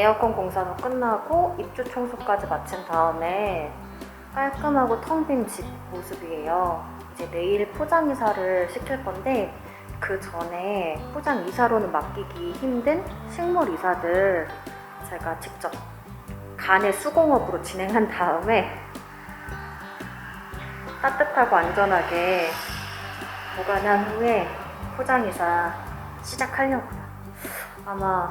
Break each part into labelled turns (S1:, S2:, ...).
S1: 에어컨 공사도 끝나고 입주 청소까지 마친 다음에 깔끔하고 텅 빈 집 모습이에요. 이제 내일 포장 이사를 시킬 건데 그 전에 포장 이사로는 맡기기 힘든 식물 이사들 제가 직접 간의 수공업으로 진행한 다음에 따뜻하고 안전하게 보관한 후에 포장 이사 시작하려고요. 아마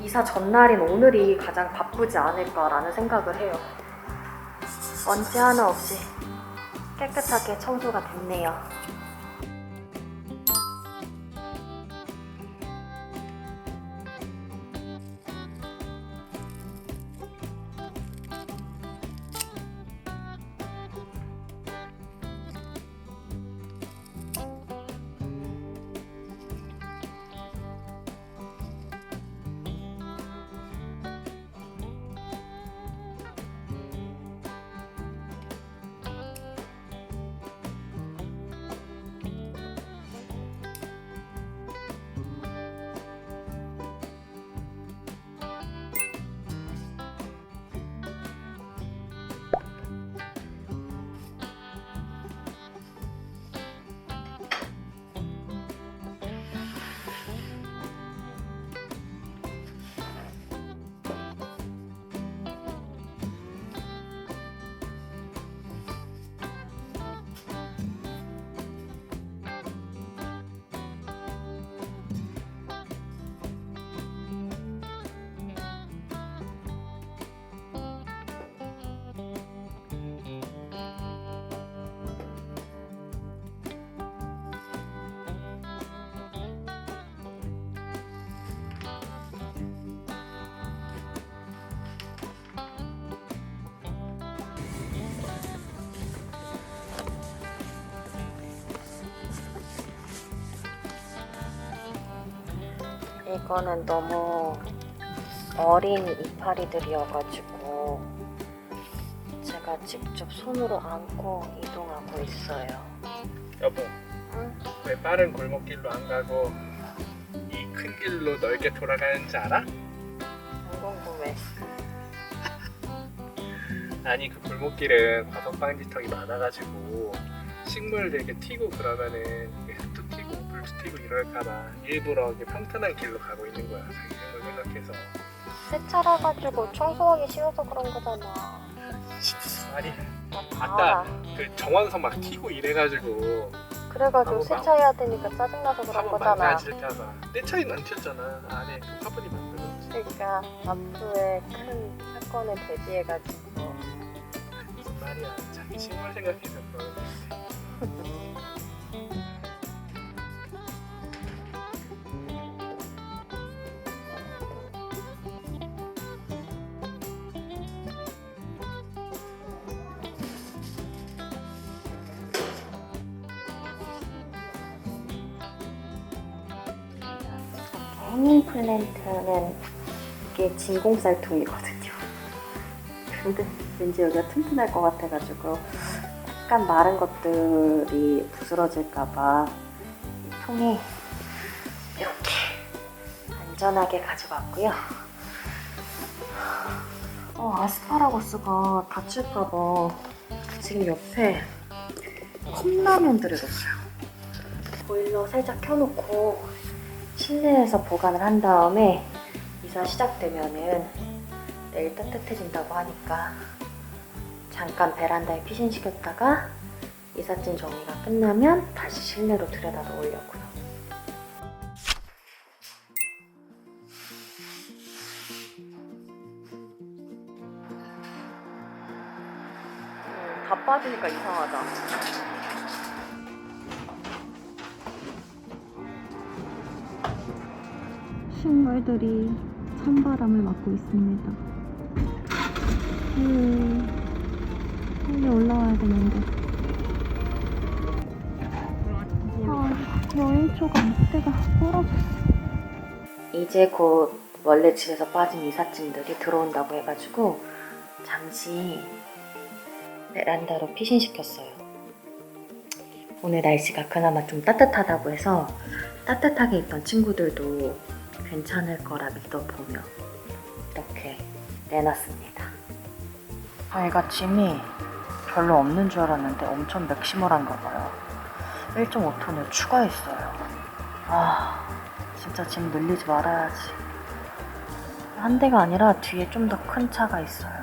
S1: 이사 전날인 오늘이 가장 바쁘지 않을까라는 생각을 해요. 먼지 하나 없이 깨끗하게 청소가 됐네요. 이거는 너무 어린 이파리들이어가지고 제가 직접 손으로 안고 이동하고 있어요.
S2: 여보,
S1: 응?
S2: 왜 빠른 골목길로 안 가고 이 큰 길로 넓게 돌아가는지 알아?
S1: 안 궁금해.
S2: 아니 그 골목길은 과석방지턱이 많아가지고 식물 되게 튀고 그러면은 이럴까봐 일부러 이렇게 평탄한 길로 가고 있는 거야 자기 생각 생각해서.
S1: 세차라 가지고 청소하기 싫어서 그런 거잖아.
S2: 아니
S1: 나
S2: 아까
S1: 다.
S2: 그 정원선 막 튀고 이래가지고.
S1: 그래가지고 세차해야 되니까 짜증나서 그런 거잖아.
S2: 망가질까봐. 내 차이는 안 튀었잖아. 안에 그 화분이 만들었지.
S1: 그러니까 앞으로의 큰 사건을 대비해가지고.
S2: 무슨 말이야 자기 식물 생각해서 그러는 거 지
S1: 해밍 플랜트는 이게 진공쌀통이거든요. 근데 왠지 여기가 튼튼할 것 같아가지고 약간 마른 것들이 부스러질까봐 이 통에 이렇게 안전하게 가져갔고요. 어, 아스파라거스가 다칠까봐 지금 옆에 컵라면들을 뒀어요. 보일러 살짝 켜놓고 실내에서 보관을 한 다음에 이사 시작되면은 내일 따뜻해진다고 하니까 잠깐 베란다에 피신시켰다가 이삿짐 정리가 끝나면 다시 실내로 들여다 놓으려고요. 음, 다 빠지니까 이상하다.
S3: 식물들이 찬바람을 맞고 있습니다. 빨리, 빨리 올라와야 되는데. 아, 여행초가 밑에가 부러졌어.
S1: 이제 곧 원래 집에서 빠진 이삿짐들이 들어온다고 해가지고 잠시 베란다로 피신시켰어요. 오늘 날씨가 그나마 좀 따뜻하다고 해서 따뜻하게 있던 친구들도 괜찮을 거라 믿어보며 이렇게 내놨습니다. 저희가 짐이 별로 없는 줄 알았는데 엄청 맥시멀한가 봐요. 1.5톤을 추가했어요. 아, 진짜 짐 늘리지 말아야지. 한 대가 아니라 뒤에 좀 더 큰 차가 있어요.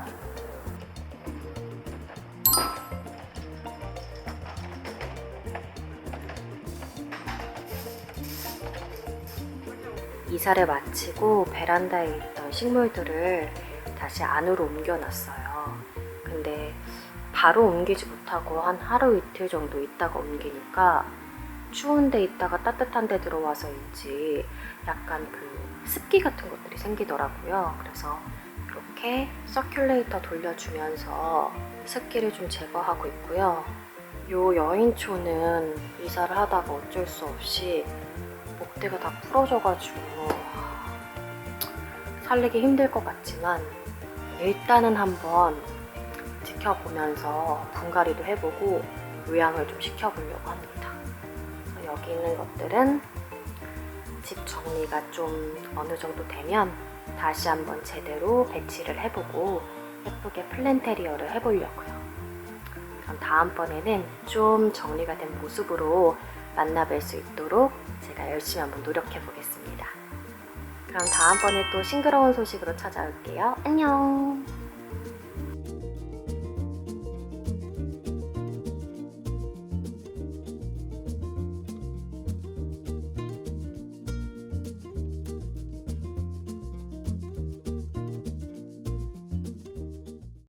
S1: 이사를 마치고 베란다에 있던 식물들을 다시 안으로 옮겨놨어요. 근데 바로 옮기지 못하고 한 하루 이틀 정도 있다가 옮기니까 추운 데 있다가 따뜻한 데 들어와서인지 약간 그 습기 같은 것들이 생기더라고요. 그래서 이렇게 서큘레이터 돌려주면서 습기를 좀 제거하고 있고요. 요 여인초는 이사를 하다가 어쩔 수 없이 목대가 다 부러져가지고 살리기 힘들 것 같지만 일단은 한번 지켜보면서 분갈이도 해보고 요양을 좀 시켜보려고 합니다. 여기 있는 것들은 집 정리가 좀 어느 정도 되면 다시 한번 제대로 배치를 해보고 예쁘게 플랜테리어를 해보려고요. 그럼 다음번에는 좀 정리가 된 모습으로 만나뵐 수 있도록 제가 열심히 한번 노력해 보겠습니다. 그럼 다음번에 또 싱그러운 소식으로 찾아올게요. 안녕!